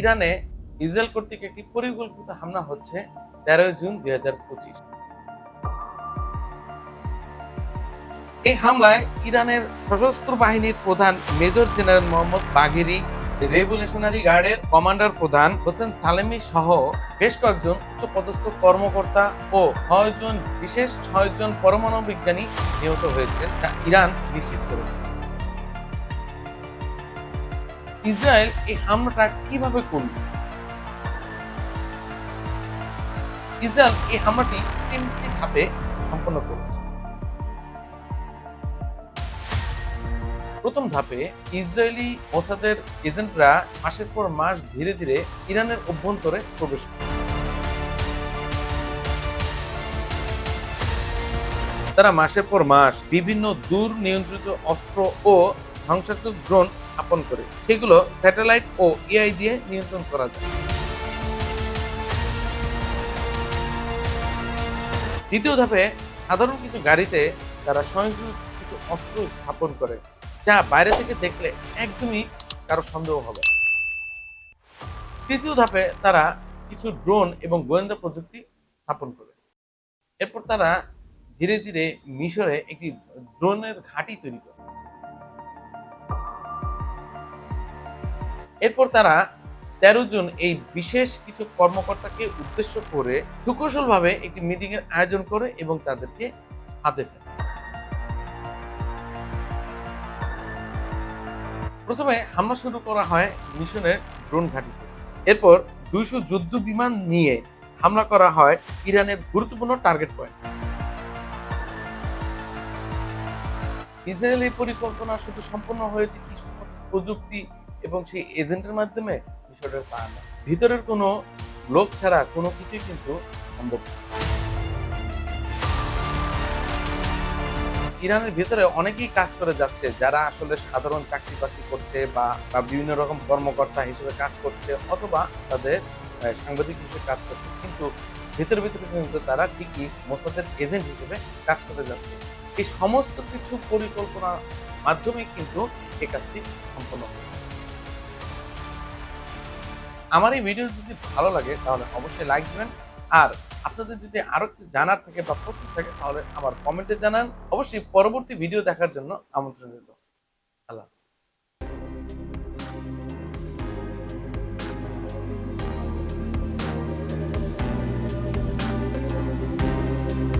ইরানে ইসরায়েল কর্তৃক একটি পরিকল্পিত হামলা হচ্ছে তেরোই জুন দুই হাজার পঁচিশ। এই হামলায় ইরানের সশস্ত্র বাহিনীর প্রধান major general Mohammad Bagheri revolutionary গার্ডের কমান্ডার প্রধান হোসেন সালেমি সহ বেশ কয়েকজন উচ্চপদস্থ কর্মকর্তা ও ছয়জন, বিশেষ ছয়জন পরমাণু বিজ্ঞানী নিহত হয়েছে তা ইরান নিশ্চিত করেছে। ইসরায়েল এই হামলাটা কীভাবে করল? ইসরায়েল এই হামলাটি তিনটি ধাপে সম্পন্ন করেছে। প্রথম ধাপে ইসরায়েলি মোসাদের এজেন্টরা মাসের পর মাস ধীরে ধীরে ইরানের অভ্যন্তরে প্রবেশ করে। তারা মাসের পর মাস বিভিন্ন দূর নিয়ন্ত্রিত অস্ত্র ও ধ্বংসাত্মক ড্রোন স্থাপন করে। সেগুলো স্যাটেলাইট ও এআই দিয়ে নিয়ন্ত্রণ করা যায়। দ্বিতীয় ধাপে সাধারণ কিছু গাড়িতে তারা স্বয়ংক্রিয় কিছু অস্ত্র স্থাপন করে, যা বাইরে থেকে দেখলে একদমই কারও সন্দেহ হবে। তৃতীয় ধাপে তারা কিছু ড্রোন এবং গোয়েন্দা প্রযুক্তি স্থাপন করে। এরপর তারা ধীরে ধীরে মিশরে একটি ড্রোনের ঘাঁটি তৈরি করে। এরপর তারা তেরো জন এই বিশেষ কিছু কর্মকর্তাকে উদ্দেশ্য করে সুকৌশলভাবে একটি মিটিং এর আয়োজন করে এবং তাদেরকে হাতে ফেলে। প্রথমে হামলা শুরু করা হয় মিশনের ড্রোন ঘাঁটিতে। এরপর দুইশো যুদ্ধ বিমান নিয়ে হামলা করা হয় ইরানের গুরুত্বপূর্ণ টার্গেট পয়েন্ট। ইসরায়েলের পরিকল্পনা শুধু সম্পন্ন হয়েছে কি প্রযুক্তি এবং সেই এজেন্টের মাধ্যমে বিষয়টা না ভিতরের কোনো লোক ছাড়া কোনো কিছুই কিন্তু সম্ভব ইরানের ভিতরে অনেকেই কাজ করে যাচ্ছে, যারা আসলে সাধারণ চাকরি বাকরি করছে বা বিভিন্ন রকম কর্মকর্তা হিসেবে কাজ করছে অথবা তাদের সাংবাদিক হিসেবে কাজ করছে। কিন্তু ভিতরে ভিতরে কিন্তু তারা ঠিকই মোসাদের এজেন্ট হিসেবে কাজ করে যাচ্ছে। এই সমস্ত কিছু পরিকল্পনার মাধ্যমে কিন্তু এই কাজটি সম্পন্ন হবে আমার এই ভিডিও যদি ভালো লাগে, তাহলে অবশ্যই লাইক দিবেন। আর আপনাদের যদি আরও কিছু জানার থাকে বা প্রশ্ন থাকে, তাহলে আমার কমেন্টে জানান। অবশ্যই পরবর্তী ভিডিও দেখার জন্য আমন্ত্রণ রইল। আল্লাহ।